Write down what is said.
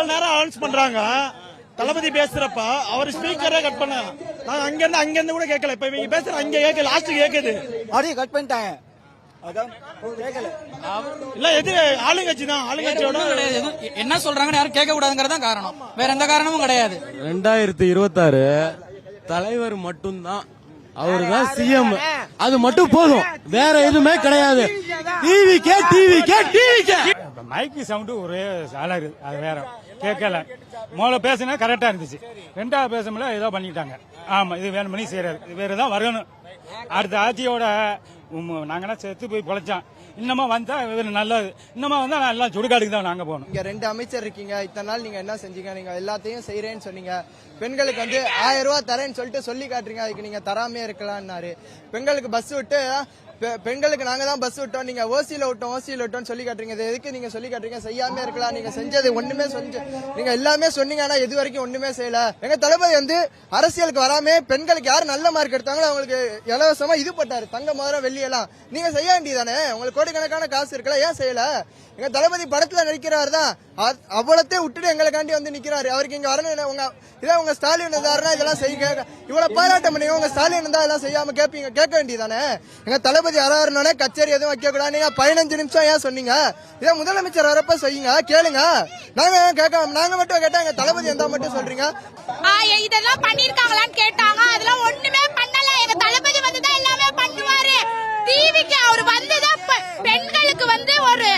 இவ்வளவு நேரம் அனௌன்ஸ் பண்றாங்க. தளபதி பேசுறப்ப அவர் ஸ்பீக்கரே கட் பண்ண. நாங்க அங்க இருந்து அங்க இருந்து கூட கேட்கல. இப்ப இவங்க பேசுற அங்க கேட்க லாஸ்ட் கேக்குது அப்படியே கட் பண்ணிட்டாங்க. அதான் கேட்கல. இல்ல எது ஆளுங்கட்சி தான் ஆளுங்கட்சியோட என்ன சொல்றாங்கன்னு யாரும் கேட்க கூடாதுங்கிறது தான் காரணம். வேற எந்த காரணமும் கிடையாது. ரெண்டாயிரத்தி இருபத்தாறு தலைவர் மட்டும்தான். அவரு தான் சிஎம் அது மட்டும் போதும். வேற எதுவுமே கிடையாது. டிவிக்கே டிவிக்கே டிவிக்கே மைக்கு சவுண்டு ஒரே அலறு அது வேற. கேட்கல. முதல்ல பேசினா கரெக்டா இருந்துச்சு. ரெண்டாவது பேசும்போது ஏதோ பண்ணிட்டாங்க. ஆமா இது வேணும் பண்ணி செய்யறாரு இது வேற தான் வரணும். அடுத்த ஆட்சியோட உம், நாங்கெல்லாம் செத்து போய் பொழைச்சோம். இன்னமா வந்தா இது நல்லது. இன்னமா வந்தா எல்லாம் சுடுகாடுக்கு தான் நாங்க போகணும். இங்க ரெண்டு அமைச்சர் இருக்கீங்க. இத்தனை நாள் நீங்க என்ன செஞ்சீங்க? நீங்க எல்லாத்தையும் செய்யறேன்னு சொன்னீங்க. பெண்களுக்கு வந்து ஆயிரம் ரூபாய் தரேன்னு சொல்லிட்டு சொல்லி காட்டுறீங்க. அதுக்கு நீங்க தராமே இருக்கலாம்னாரு. பெண்களுக்கு பஸ் விட்டு பெண்களுக்கு நாங்க தான் பஸ் விட்டோம். நீங்க ஓசியில விட்டோம் ஓசியில விட்டோம் சொல்லி காட்டுறீங்க. இது எதுக்கு நீங்க சொல்லி காட்டுறீங்க? செய்யாம இருக்கலாம். நீங்க செஞ்சது ஒண்ணுமே செஞ்சு நீங்க எல்லாமே சொன்னீங்க ஆனா இது வரைக்கும் ஒண்ணுமே செய்யல. எங்க தளபதி வந்து அரசியலுக்கு வராம பெண்களுக்கு யார் நல்ல மார்க் எடுத்தாங்களோ அவங்களுக்கு இலவசமா இது பட்டாரு. தங்க முதல்ல வெள்ளி எல்லாம். நீங்க செய்ய வேண்டியதானே உங்களுக்கு கோடிக்கணக்கான காசு இருக்கல ஏன் செய்யல? எங்க தளபதி படத்துல நடிக்கிறாரு தான். அ- அவ்வளத்தையும் விட்டுட்டு எங்களுக்காண்டி வந்து நிக்கிறாரு. அவருக்கு இங்க வரணும் என்ன, உங்க இதே உங்க ஸ்டாலின் இருந்தாருன்னா இதெல்லாம் செய்ய இவ்வளவு பாராட்டம் பண்ணி உங்க ஸ்டாலின் இருந்தா இதெல்லாம் செய்யாம கேட்பீங்க கேட்க வேண்டியதானே எங்க தளபதி நீதிபதி யாராருனாலே கச்சேரி எதுவும் வைக்கக்கூடாது. நீங்கள் பதினஞ்சு நிமிஷம் ஏன் சொன்னீங்க? இதை முதலமைச்சர் வரப்ப செய்யுங்க. கேளுங்க. நாங்கள் கேட்க நாங்கள் மட்டும் கேட்டால் எங்கள் தளபதி எந்த மட்டும் சொல்கிறீங்க இதெல்லாம் பண்ணியிருக்காங்களான்னு கேட்டாங்க. அதெல்லாம் ஒன்றுமே பண்ணல. எங்கள் தளபதி வந்து தான் எல்லாமே பண்ணுவார். டிவிக்கு அவர் வந்து பெண்களுக்கு வந்து ஒரு